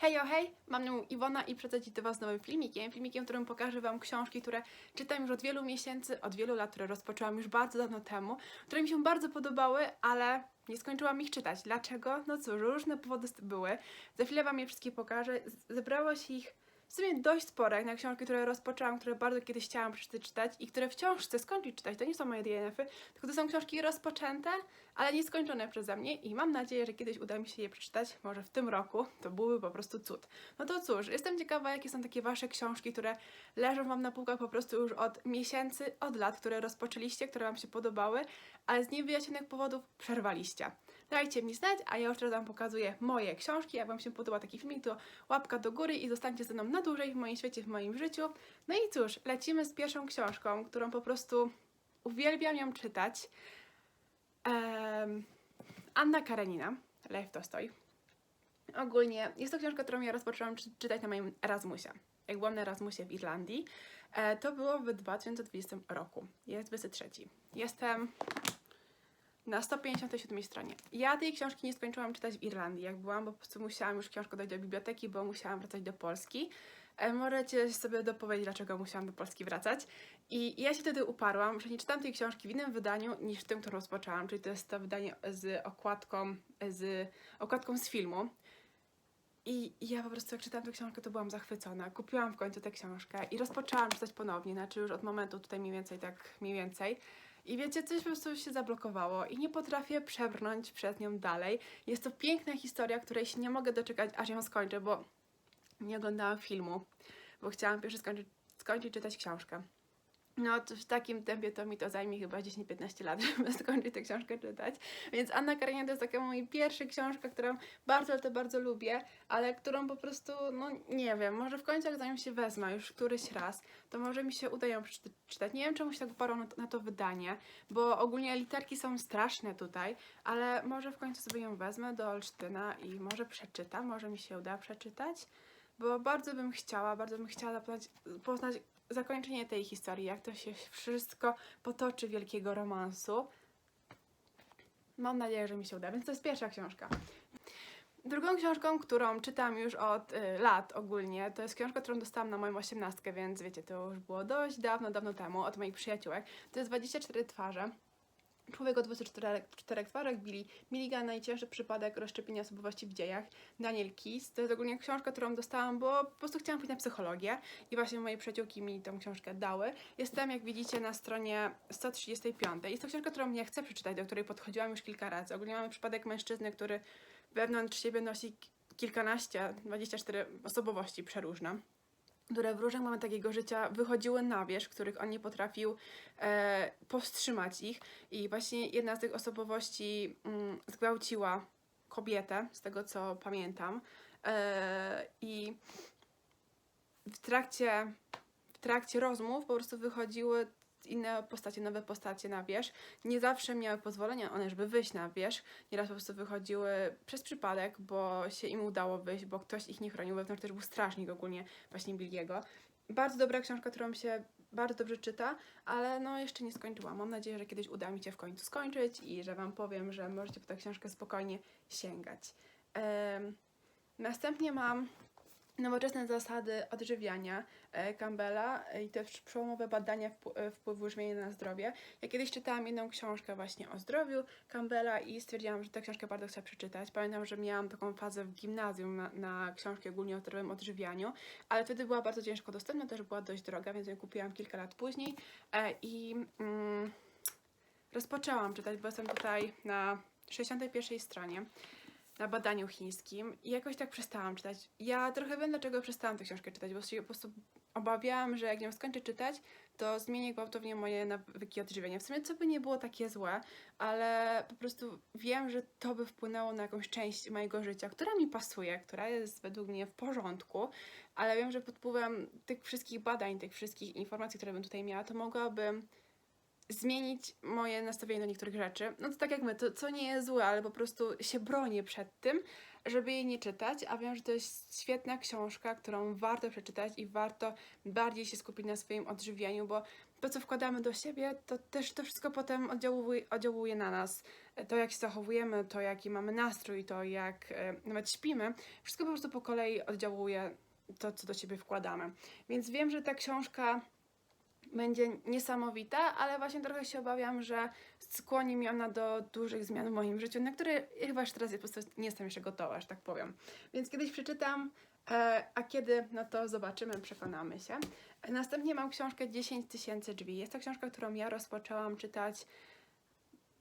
Hejo, hej, mam na imię Iwona i przedstawię Was nowym filmikiem. Filmikiem, w którym pokażę Wam książki, które czytam już od wielu miesięcy, od wielu lat, które rozpoczęłam już bardzo dawno temu, które mi się bardzo podobały, ale nie skończyłam ich czytać. Dlaczego? No cóż, różne powody były. Za chwilę Wam je wszystkie pokażę. Z- Zebrało się ich w sumie dość sporo, jak na książki, które rozpoczęłam, które bardzo kiedyś chciałam przeczytać i które wciąż chcę skończyć czytać. To nie są moje DNF-y, tylko to są książki rozpoczęte, ale nieskończone przeze mnie i mam nadzieję, że kiedyś uda mi się je przeczytać, może w tym roku, to byłby po prostu cud. No to cóż, jestem ciekawa, jakie są takie wasze książki, które leżą wam na półkach po prostu już od miesięcy, od lat, które rozpoczęliście, które wam się podobały, ale z niewyjaśnionych powodów przerwaliście. Dajcie mi znać, a ja już teraz wam pokazuję moje książki. Jak wam się podoba taki filmik, to łapka do góry i zostańcie ze mną na dłużej w moim świecie, w moim życiu. No i cóż, lecimy z pierwszą książką, którą po prostu uwielbiam ją czytać. Em, Anna Karenina, Lew Tolstoj. Ogólnie jest to książka, którą ja rozpoczęłam czy- czytać na moim Erasmusie. Jak byłam na Erasmusie w Irlandii, e, to było w 2020 roku. Jest 23. Jestem na 157 stronie. Ja tej książki nie skończyłam czytać w Irlandii, jak byłam, bo po prostu musiałam już książkę dać do biblioteki, bo musiałam wracać do Polski. E, Możecie sobie dopowiedzieć, dlaczego musiałam do Polski wracać. I ja się wtedy uparłam, że nie czytam tej książki w innym wydaniu niż w tym, którą rozpoczęłam, czyli to jest to wydanie z okładką z, okładką z filmu. I ja po prostu jak czytałam tę książkę, to byłam zachwycona. Kupiłam w końcu tę książkę i rozpoczęłam czytać ponownie, znaczy już od momentu tutaj mniej więcej, tak mniej więcej. I wiecie, coś po prostu się zablokowało i nie potrafię przebrnąć przez nią dalej. Jest to piękna historia, której się nie mogę doczekać, aż ją skończę, bo nie oglądałam filmu, bo chciałam pierwszy skończyć, skończyć czytać książkę. No, w takim tempie to mi to zajmie chyba 10-15 lat, żeby skończyć tę książkę czytać. Więc Anna Karenina to jest taka moja pierwsza książka, którą bardzo, ale to bardzo lubię, ale którą po prostu, no nie wiem, może w końcu jak za nią się wezmę już któryś raz, to może mi się uda ją przeczy- czytać. Nie wiem, czemu się tak uparłam na na to wydanie, bo ogólnie literki są straszne tutaj, ale może w końcu sobie ją wezmę do Olsztyna i może przeczytam, może mi się uda przeczytać, bo bardzo bym chciała, bardzo bym chciała poznać, poznać zakończenie tej historii, jak to się wszystko potoczy wielkiego romansu. Mam nadzieję, że mi się uda, więc to jest pierwsza książka. Drugą książką, którą czytam już od y, lat ogólnie, to jest książka, którą dostałam na moją osiemnastkę, więc wiecie, to już było dość dawno, dawno temu, od moich przyjaciółek. To jest 24 twarze. Człowiek o 24 czterech twarzach, Billy Milligan, najcięższy przypadek rozszczepienia osobowości w dziejach, Daniel Keyes. To jest ogólnie książka, którą dostałam, bo po prostu chciałam pójść na psychologię i właśnie moje przyjaciółki mi tą książkę dały. Jestem, jak widzicie, na stronie 135. Jest to książka, którą ja chcę przeczytać, do której podchodziłam już kilka razy. Ogólnie mamy przypadek mężczyzny, który wewnątrz siebie nosi ki- kilkanaście, 24 osobowości przeróżne które w różnych momentach jego życia wychodziły na wierzch, których on nie potrafił e, powstrzymać ich. I właśnie jedna z tych osobowości mm, zgwałciła kobietę, z tego co pamiętam. E, I w trakcie, w trakcie rozmów po prostu wychodziły inne postacie, nowe postacie na wierzch. Nie zawsze miały pozwolenia one, żeby wyjść na wierzch. Nieraz po prostu wychodziły przez przypadek, bo się im udało wyjść, bo ktoś ich nie chronił. Wewnątrz też był strażnik ogólnie właśnie Billiego. Bardzo dobra książka, którą się bardzo dobrze czyta, ale no jeszcze nie skończyłam. Mam nadzieję, że kiedyś uda mi się w końcu skończyć i że Wam powiem, że możecie po tę książkę spokojnie sięgać. Następnie mam Nowoczesne zasady odżywiania e, Campbella e, i te prz- przełomowe badania e, wpływu żywienia na zdrowie. Ja kiedyś czytałam jedną książkę właśnie o zdrowiu Campbella i stwierdziłam, że tę książkę bardzo chcę przeczytać. Pamiętam, że miałam taką fazę w gimnazjum na, na książki ogólnie o zdrowym odżywianiu, ale wtedy była bardzo ciężko dostępna, też była dość droga, więc ją kupiłam kilka lat później i mm, rozpoczęłam czytać, bo jestem tutaj na 61 stronie na badaniu chińskim i jakoś tak przestałam czytać. Ja trochę wiem, dlaczego przestałam tę książkę czytać, bo się po prostu obawiałam, że jak ją skończę czytać, to zmienię gwałtownie moje nawyki odżywienia. W sumie co by nie było takie złe, ale po prostu wiem, że to by wpłynęło na jakąś część mojego życia, która mi pasuje, która jest według mnie w porządku, ale wiem, że pod wpływem tych wszystkich badań, tych wszystkich informacji, które bym tutaj miała, to mogłabym zmienić moje nastawienie do niektórych rzeczy. No to tak jak my, to co nie jest złe, ale po prostu się bronię przed tym, żeby jej nie czytać, a wiem, że to jest świetna książka, którą warto przeczytać i warto bardziej się skupić na swoim odżywianiu, bo to, co wkładamy do siebie, to też to wszystko potem oddziałuje, oddziałuje na nas. To, jak się zachowujemy, to, jaki mamy nastrój, to, jak e, nawet śpimy, wszystko po prostu po kolei oddziałuje to, co do siebie wkładamy. Więc wiem, że ta książka będzie niesamowita, ale właśnie trochę się obawiam, że skłoni mnie ona do dużych zmian w moim życiu, na które chyba już teraz po prostu nie jestem jeszcze gotowa, że tak powiem. Więc kiedyś przeczytam, e, a kiedy, no to zobaczymy, przekonamy się. Następnie mam książkę 10 tysięcy drzwi. Jest to książka, którą ja rozpoczęłam czytać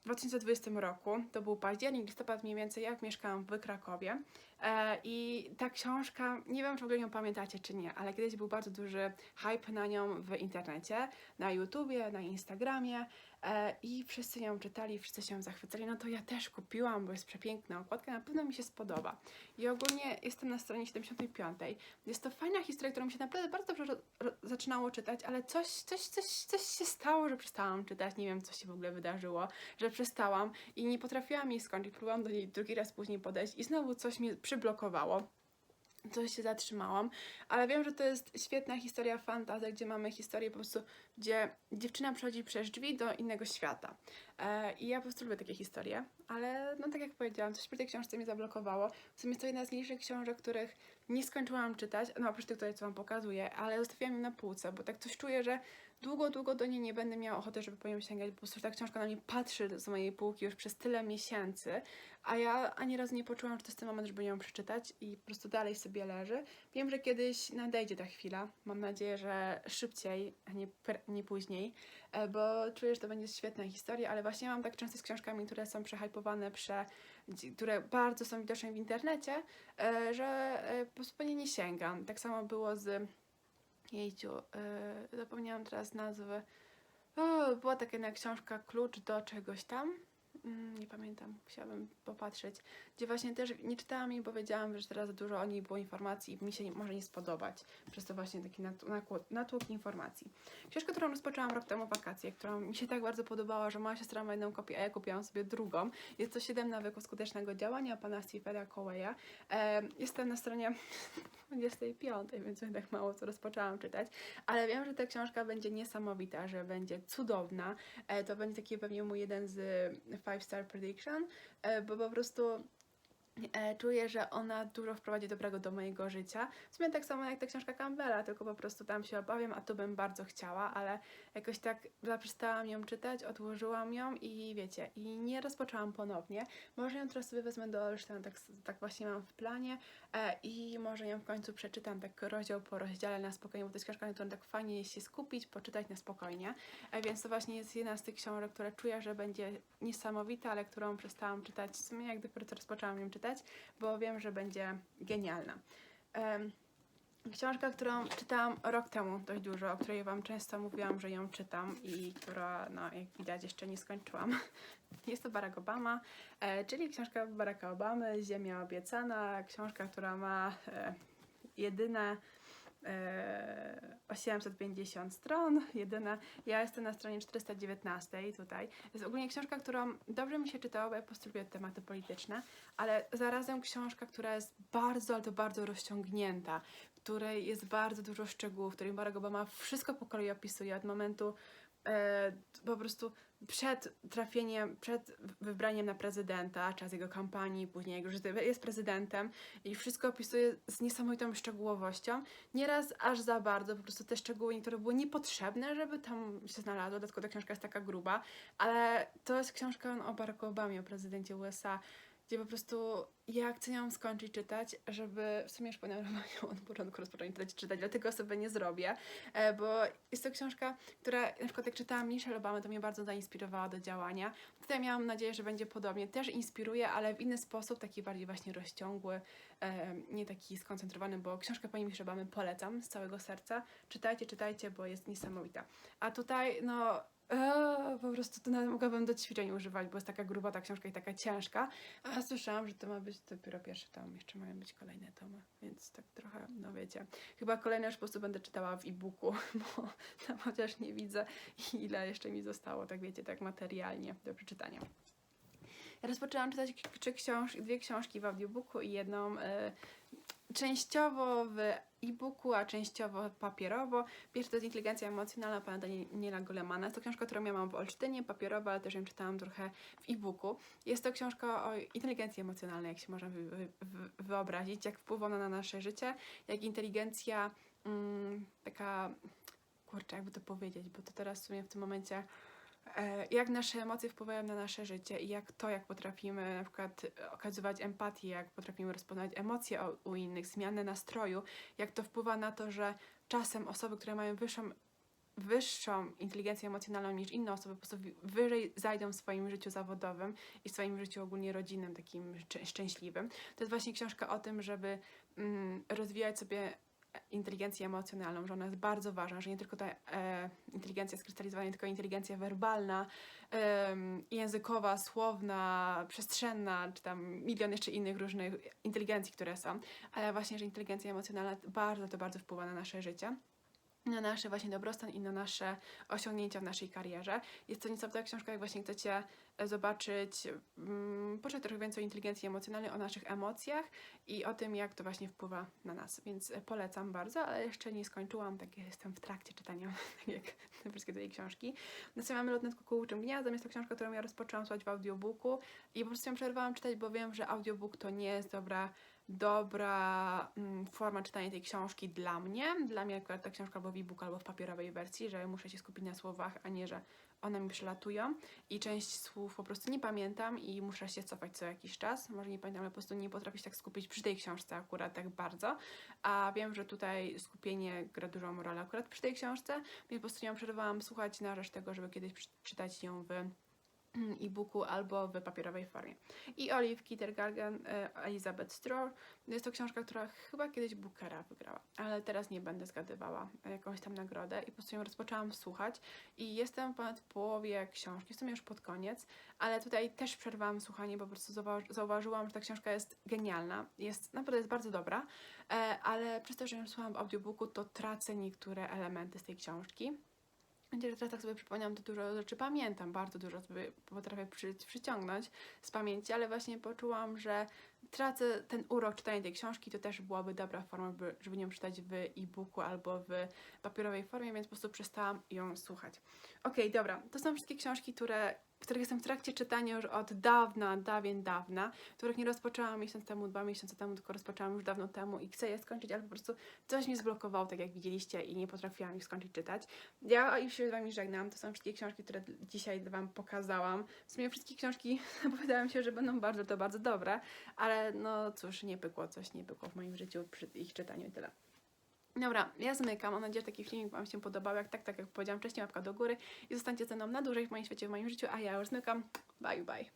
w 2020 roku. To był październik, listopad mniej więcej, jak mieszkałam w Krakowie. E, I ta książka, nie wiem czy w ogóle ją pamiętacie czy nie, ale kiedyś był bardzo duży hype na nią w internecie, na YouTubie, na Instagramie e, i wszyscy ją czytali, wszyscy się zachwycali. No to ja też kupiłam, bo jest przepiękna okładka, na pewno mi się spodoba. I ogólnie jestem na stronie 75. Jest to fajna historia, którą mi się naprawdę bardzo dobrze zaczynało czytać, ale coś, coś, coś, coś się stało, że przestałam czytać. Nie wiem, co się w ogóle wydarzyło, że przestałam i nie potrafiłam jej skończyć. Próbowałam do niej drugi raz później podejść i znowu coś mnie przyblokowało. Coś się zatrzymałam, ale wiem, że to jest świetna historia fantasy, gdzie mamy historię po prostu, gdzie dziewczyna przechodzi przez drzwi do innego świata. E, I ja po prostu lubię takie historie, ale no tak jak powiedziałam, coś przy tej książce mnie zablokowało. W sumie jest to jedna z mniejszych książek, których nie skończyłam czytać, no oprócz tych, które co Wam pokazuję, ale zostawiłam ją na półce, bo tak coś czuję, że długo, długo do niej nie będę miała ochoty, żeby po nią sięgać, bo po prostu ta książka na mnie patrzy z mojej półki już przez tyle miesięcy, a ja ani razu nie poczułam, że to jest ten moment, żeby ją przeczytać i po prostu dalej sobie leży. Wiem, że kiedyś nadejdzie ta chwila, mam nadzieję, że szybciej, a nie, nie później, e, bo czuję, że to będzie świetna historia, ale właśnie mam tak często z książkami, które są przehypowane, prze, które bardzo są widoczne w internecie, e, że e, po prostu po nie nie sięgam. Tak samo było z Jejciu, yy, zapomniałam teraz nazwy. O, była taka jedna książka Klucz do czegoś tam. Mm, nie pamiętam, musiałabym popatrzeć. Gdzie właśnie też nie czytałam jej, bo wiedziałam, że teraz za dużo o niej było informacji i mi się nie, może nie spodobać. Przez to właśnie taki natłok informacji. Książka, którą rozpoczęłam rok temu wakacje, którą mi się tak bardzo podobała, że moja siostra ma jedną kopię, a ja kupiłam sobie drugą. Jest to 7 nawyków skutecznego działania pana Stephena Coweya. E, jestem na stronie 25, więc tak mało co rozpoczęłam czytać, ale wiem, że ta książka będzie niesamowita, że będzie cudowna. E, to będzie taki pewnie mój jeden z 5 star prediction, e, bo po prostu e, czuję, że ona dużo wprowadzi dobrego do mojego życia. W sumie tak samo jak ta książka Campbella, tylko po prostu tam się obawiam, a tu bym bardzo chciała, ale jakoś tak zaprzestałam ją czytać, odłożyłam ją i wiecie, i nie rozpoczęłam ponownie. Może ją teraz sobie wezmę do olsztyna, tak, tak właśnie mam w planie e, i może ją w końcu przeczytam tak rozdział po rozdziale na spokojnie, bo to jest książka, na którą tak fajnie się skupić, poczytać na spokojnie. E, więc to właśnie jest jedna z tych książek, które czuję, że będzie niesamowita, ale którą przestałam czytać w sumie jak dopiero co rozpoczęłam ją czytać, bo wiem, że będzie genialna. Książka, którą czytałam rok temu dość dużo, o której Wam często mówiłam, że ją czytam i która, no jak widać, jeszcze nie skończyłam. Jest to Barack Obama, e, czyli książka Baracka Obamy, Ziemia obiecana, książka, która ma e, jedyne 850 stron, jedyne, ja jestem na stronie 419 tutaj. Jest ogólnie książka, którą dobrze mi się czytało, bo ja po prostu lubię tematy polityczne, ale zarazem książka, która jest bardzo, ale to bardzo rozciągnięta, w której jest bardzo dużo szczegółów, w której Barack Obama wszystko po kolei opisuje od momentu e, po prostu przed trafieniem, przed wybraniem na prezydenta, czas jego kampanii, później jego, że jest prezydentem i wszystko opisuje z niesamowitą szczegółowością. Nieraz aż za bardzo, po prostu te szczegóły niektóre były niepotrzebne, żeby tam się znalazło, dlatego ta książka jest taka gruba, ale to jest książka o Baracku Obamie, o prezydencie USA, gdzie po prostu ja chcę ją skończyć czytać, żeby w sumie już powinnam ją od początku rozpocząć czytać, czytać, dlatego sobie nie zrobię, e, bo jest to książka, która na przykład jak czytałam Michelle Obama, to mnie bardzo zainspirowała do działania. Tutaj miałam nadzieję, że będzie podobnie, też inspiruje, ale w inny sposób, taki bardziej właśnie rozciągły, e, nie taki skoncentrowany, bo książkę pani Michelle Obamy polecam z całego serca. Czytajcie, czytajcie, bo jest niesamowita. A tutaj, no, Po prostu to nawet mogłabym do ćwiczeń używać, bo jest taka gruba ta książka i taka ciężka. A słyszałam, że to ma być dopiero pierwszy tom, jeszcze mają być kolejne tomy, więc tak trochę, no wiecie. Chyba kolejne już po prostu będę czytała w e-booku, bo tam chociaż nie widzę ile jeszcze mi zostało, tak wiecie, tak materialnie do przeczytania. Rozpoczęłam czytać książ- dwie książki w audiobooku i jedną. e, częściowo w e-booku, a częściowo papierowo. Pierwszy to jest Inteligencja Emocjonalna pana Daniela Golemana. Jest to książka, którą ja mam w Olsztynie, papierowa, ale też ją czytałam trochę w e-booku. Jest to książka o inteligencji emocjonalnej, jak się można wy, wy, wy, wyobrazić, jak wpływa ona na nasze życie, jak inteligencja mm, taka, kurczę, jakby to powiedzieć, bo to teraz w sumie w tym momencie jak nasze emocje wpływają na nasze życie i jak to, jak potrafimy na przykład okazywać empatię, jak potrafimy rozpoznać emocje u innych, zmianę nastroju, jak to wpływa na to, że czasem osoby, które mają wyższą, wyższą inteligencję emocjonalną niż inne osoby, po prostu wyżej zajdą w swoim życiu zawodowym i w swoim życiu ogólnie rodzinnym, takim szczę- szczęśliwym. To jest właśnie książka o tym, żeby mm, rozwijać sobie inteligencję emocjonalną, że ona jest bardzo ważna, że nie tylko ta e, inteligencja skrystalizowana, nie tylko inteligencja werbalna, em, językowa, słowna, przestrzenna, czy tam milion jeszcze innych różnych inteligencji, które są, ale właśnie, że inteligencja emocjonalna bardzo, to bardzo wpływa na nasze życie na nasz właśnie dobrostan i na nasze osiągnięcia w naszej karierze. Jest to niesamowita książka, jak właśnie chcecie e, zobaczyć, poczytać trochę więcej o inteligencji emocjonalnej, o naszych emocjach i o tym, jak to właśnie wpływa na nas. Więc e, polecam bardzo, ale jeszcze nie skończyłam, tak jestem w trakcie czytania, tak jak te wszystkie tej książki. Następnie mamy Lotnet Kukułczym Gniazdem, jest to książka, którą ja rozpoczęłam słuchać w audiobooku i po prostu ją przerwałam czytać, bo wiem, że audiobook to nie jest dobra dobra mm, forma czytania tej książki dla mnie. Dla mnie akurat ta książka albo w e-book, albo w papierowej wersji, że muszę się skupić na słowach, a nie, że one mi przelatują i część słów po prostu nie pamiętam i muszę się cofać co jakiś czas. Może nie pamiętam, ale po prostu nie potrafię się tak skupić przy tej książce akurat tak bardzo. A wiem, że tutaj skupienie gra dużą rolę akurat przy tej książce, więc po prostu ją przerwałam słuchać na rzecz tego, żeby kiedyś przeczytać ją w e-booku albo w papierowej formie. I Olive Kittergarten, e, Elizabeth Stroll. Jest to książka, która chyba kiedyś Bookera wygrała, ale teraz nie będę zgadywała jakąś tam nagrodę i po prostu ją rozpoczęłam słuchać i jestem ponad połowie książki, jestem już pod koniec, ale tutaj też przerwałam słuchanie, bo po prostu zauważ- zauważyłam, że ta książka jest genialna, jest naprawdę jest bardzo dobra, e, ale przez to, że ją słuchałam w audiobooku, to tracę niektóre elementy z tej książki. Chociaż teraz tak sobie przypomniałam, to dużo rzeczy pamiętam, bardzo dużo sobie potrafię przy, przyciągnąć z pamięci, ale właśnie poczułam, że tracę ten urok czytania tej książki, to też byłaby dobra forma, by, żeby ją czytać w e-booku albo w papierowej formie, więc po prostu przestałam ją słuchać. Okej, dobra, to są wszystkie książki, które, których jestem w trakcie czytania już od dawna, dawien dawna, których nie rozpoczęłam miesiąc temu, dwa miesiące temu, tylko rozpoczęłam już dawno temu i chcę je skończyć, ale po prostu coś mnie zblokowało, tak jak widzieliście i nie potrafiłam ich skończyć czytać. Ja już się z Wami żegnam, to są wszystkie książki, które dzisiaj Wam pokazałam. W sumie wszystkie książki zapowiadają się, że będą bardzo, to bardzo dobre, ale no cóż, nie pykło, coś nie pykło w moim życiu przy ich czytaniu i tyle. Dobra, ja zmykam. Mam nadzieję, że taki filmik Wam się podobał. Jak tak, tak jak powiedziałam wcześniej, łapka do góry i zostańcie ze mną na dłużej w moim świecie, w moim życiu, a ja już zmykam. Bye, bye.